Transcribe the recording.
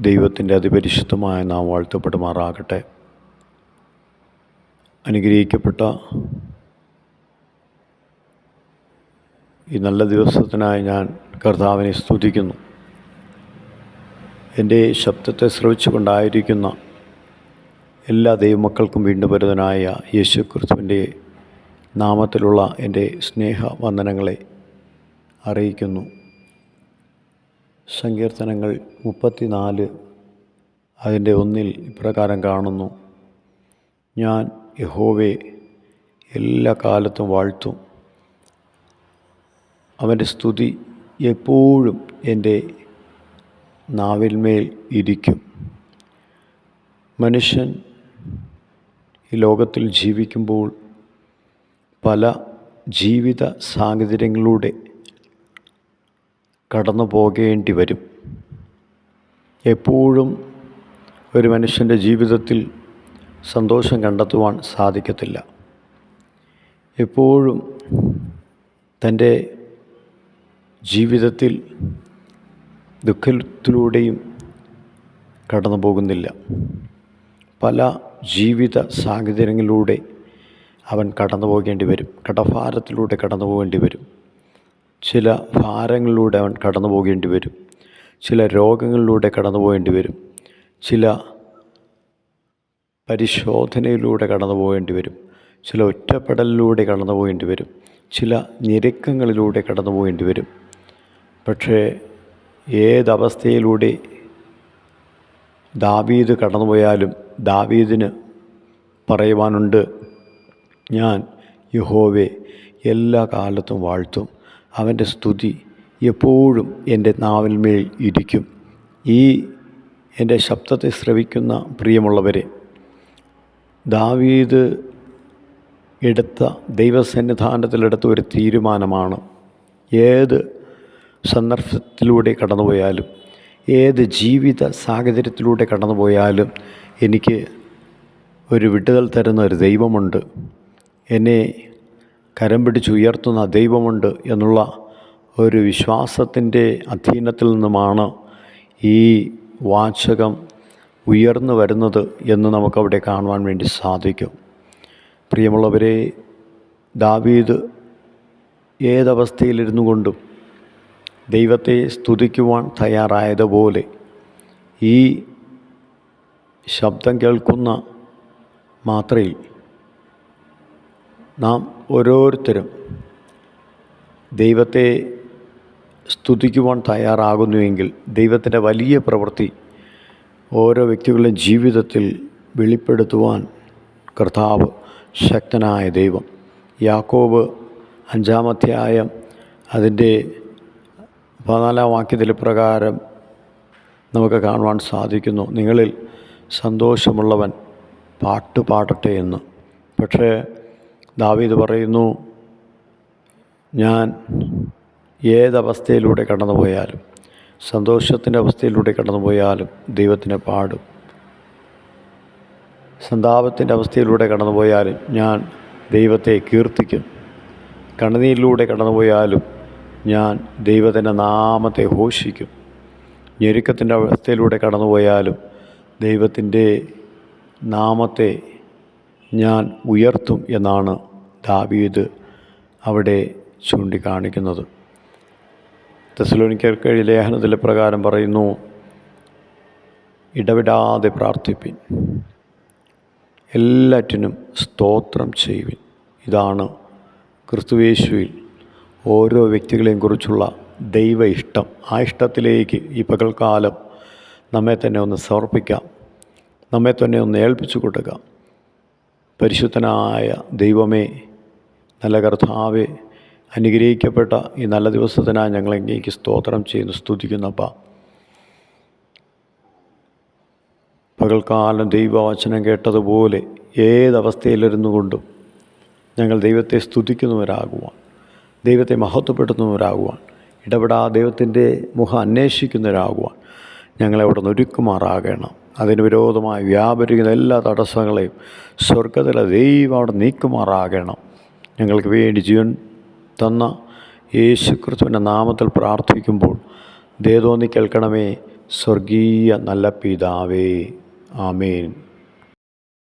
ദൈവത്തിന്റെ അതിപരിശുദ്ധമായ നാം വാഴ്ത്തപ്പെടുമാറാകട്ടെ. അനുഗ്രഹിക്കപ്പെട്ട ഈ നല്ല ദിവസത്തിനായി ഞാൻ കർത്താവിനെ സ്തുതിക്കുന്നു. എന്റെ ശബ്ദത്തെ ശ്രവിച്ചുകൊണ്ടായിരിക്കുന്ന എല്ലാ ദൈവമക്കൾക്കും വീണ്ടും വരുന്നതിനായ യേശു ക്രിസ്തുവിന്റെ നാമത്തിലുള്ള എന്റെ സ്നേഹ വന്ദനങ്ങളെ അറിയിക്കുന്നു. സങ്കീർത്തനങ്ങൾ മുപ്പത്തിനാല് അതിന്റെ ഒന്നിൽ ഇപ്രകാരം കാണുന്നു. ഞാൻ യഹോവെ എല്ലാ കാലത്തും വാഴ്ത്തും. അവന്റെ സ്തുതി എപ്പോഴും എന്റെ നാവിന്മേൽ ഇരിക്കും. മനുഷ്യൻ ഈ ലോകത്തിൽ ജീവിക്കുമ്പോൾ പല ജീവിത സാഹചര്യങ്ങളിലൂടെ കടന്നു പോകേണ്ടി വരും. എപ്പോഴും ഒരു മനുഷ്യന്റെ ജീവിതത്തിൽ സന്തോഷം കണ്ടെത്തുവാൻ സാധിക്കത്തില്ല. എപ്പോഴും തന്റെ ജീവിതത്തിൽ ദുഃഖത്തിലൂടെയും കടന്നു പോകുന്നില്ല. പല ജീവിത സാഹചര്യങ്ങളിലൂടെ അവൻ കടന്നു പോകേണ്ടി വരും. കടഭാരത്തിലൂടെ കടന്നു പോകേണ്ടി വരും. ചില ഭാരങ്ങളിലൂടെ അവൻ കടന്നു പോകേണ്ടി വരും. ചില രോഗങ്ങളിലൂടെ കടന്നു പോകേണ്ടി വരും. ചില പരിശോധനയിലൂടെ കടന്നു പോകേണ്ടി വരും. ചില ഒറ്റപ്പെടലിലൂടെ കടന്നു പോകേണ്ടി വരും. ചില ഞെരുക്കങ്ങളിലൂടെ കടന്നു പോകേണ്ടി വരും. പക്ഷേ ഏതവസ്ഥയിലൂടെ ദാവീദ് കടന്നുപോയാലും ദാവീദിന് പറയുവാനുണ്ട് ഞാൻ യഹോവെ എല്ലാ കാലത്തും വാഴ്ത്തും. അവന്റെ സ്തുതി എപ്പോഴും എന്റെ നാവിന്മേൽ ഇരിക്കും. ഈ എന്റെ ശബ്ദത്തെ ശ്രവിക്കുന്ന പ്രിയമുള്ളവരെ ദാവീദ് എടുത്ത ദൈവസന്നിധാനത്തിലെടുത്ത ഒരു തീരുമാനമാണ് ഏത് സന്ദർഭത്തിലൂടെ കടന്നുപോയാലും ഏത് ജീവിത സാഹചര്യത്തിലൂടെ കടന്നുപോയാലും എനിക്ക് ഒരു വിട്ടുതൽ തരുന്ന ഒരു ദൈവമുണ്ട്. എന്നെ കരം പിടിച്ചുയർത്തുന്ന ദൈവമുണ്ട് എന്നുള്ള ഒരു വിശ്വാസത്തിന്റെ അധീനത്തിൽ നിന്നുമാണ് ഈ വാചകം ഉയർന്നു വരുന്നത് എന്ന് നമുക്കവിടെ കാണുവാൻ വേണ്ടി സാധിക്കും. പ്രിയമുള്ളവരെ ദാവീദ് ഏതവസ്ഥയിലിരുന്നു കൊണ്ടും ദൈവത്തെ സ്തുതിക്കുവാൻ തയ്യാറായതുപോലെ ഈ ശബ്ദം കേൾക്കുന്ന മാത്രയിൽ നാം ഓരോരുത്തരും ദൈവത്തെ സ്തുതിക്കുവാൻ തയ്യാറാകുന്നുവെങ്കിൽ ദൈവത്തിന്റെ വലിയ പ്രവൃത്തി ഓരോ വ്യക്തികളുടെ ജീവിതത്തിൽ വെളിപ്പെടുത്തുവാൻ കർത്താവ് ശക്തനായ ദൈവം. യാക്കോബ് അഞ്ചാമധ്യായം അതിന്റെ പതിനാലാം വാക്യത്തിൽ പ്രകാരം നമുക്ക് കാണുവാൻ സാധിക്കുന്നു. നിങ്ങളിൽ സന്തോഷമുള്ളവൻ പാട്ട് പാടട്ടെ എന്ന്. പക്ഷേ ദാവീദ് പറയുന്നു ഞാൻ ഏതവസ്ഥയിലൂടെ കടന്നു പോയാലും സന്തോഷത്തിന്റെ അവസ്ഥയിലൂടെ കടന്നു പോയാലും ദൈവത്തിനെ പാടും. സന്താപത്തിന്റെ അവസ്ഥയിലൂടെ കടന്നു പോയാലും ഞാൻ ദൈവത്തെ കീർത്തിക്കും. കണ്ണുനീരിലൂടെ കടന്നു പോയാലും ഞാൻ ദൈവത്തിന്റെ നാമത്തെ ഘോഷിക്കും. ഞെരുക്കത്തിന്റെ അവസ്ഥയിലൂടെ കടന്നു പോയാലും ദൈവത്തിന്റെ നാമത്തെ ഞാൻ ഉയർത്തും എന്നാണ് ദാവീദ് അവിടെ ചൂണ്ടിക്കാണിക്കുന്നത്. തെസലോനിക്കർക്ക് ലേഖനത്തിലെ പ്രകാരം പറയുന്നു ഇടവിടാതെ പ്രാർത്ഥിപ്പിൻ. എല്ലാറ്റിനും സ്തോത്രം ചെയ്യുവിൻ. ഇതാണ് ക്രിസ്തുവേശുവിൽ ഓരോ വ്യക്തികളെയും കുറിച്ചുള്ള ദൈവ ഇഷ്ടം. ആ ഇഷ്ടത്തിലേക്ക് ഈ പകൽക്കാലം നമ്മെ തന്നെ ഒന്ന് സമർപ്പിക്കാം. നമ്മെ തന്നെ ഒന്ന് ഏൽപ്പിച്ചു കൊടുക്കാം. പരിശുദ്ധനായ ദൈവമേ നല്ല കർത്താവെ അനുഗ്രഹിക്കപ്പെട്ട ഈ നല്ല ദിവസത്തിനായി ഞങ്ങൾ സ്തോത്രം ചെയ്യുന്നു സ്തുതിക്കുന്നപ്പ പകൽക്കാലം ദൈവവചനം കേട്ടതുപോലെ ഏതവസ്ഥയിലിരുന്നു കൊണ്ടും ഞങ്ങൾ ദൈവത്തെ സ്തുതിക്കുന്നവരാകുവാൻ ദൈവത്തെ മഹത്വപ്പെടുത്തുന്നവരാകുവാൻ ഇടപെടാ ദൈവത്തിന്റെ മുഖം അന്വേഷിക്കുന്നവരാകുവാൻ ഞങ്ങളെ അവിടെ നിന്ന് ഒരുക്കുമാറാകണം. അതിന് വിരോധമായി വ്യാപരിക്കുന്ന എല്ലാ തടസ്സങ്ങളെയും സ്വർഗത്തിലെ ദൈവം അവിടെ നീക്കുമാറാകണം. ഞങ്ങൾക്ക് വേണ്ടി ജീവൻ തന്ന യേശു ക്രിസ്തുവിന്റെ നാമത്തിൽ പ്രാർത്ഥിക്കുമ്പോൾ ദേതോന്നി കേൾക്കണമേ സ്വർഗീയ നല്ല പിതാവേ. ആമേൻ.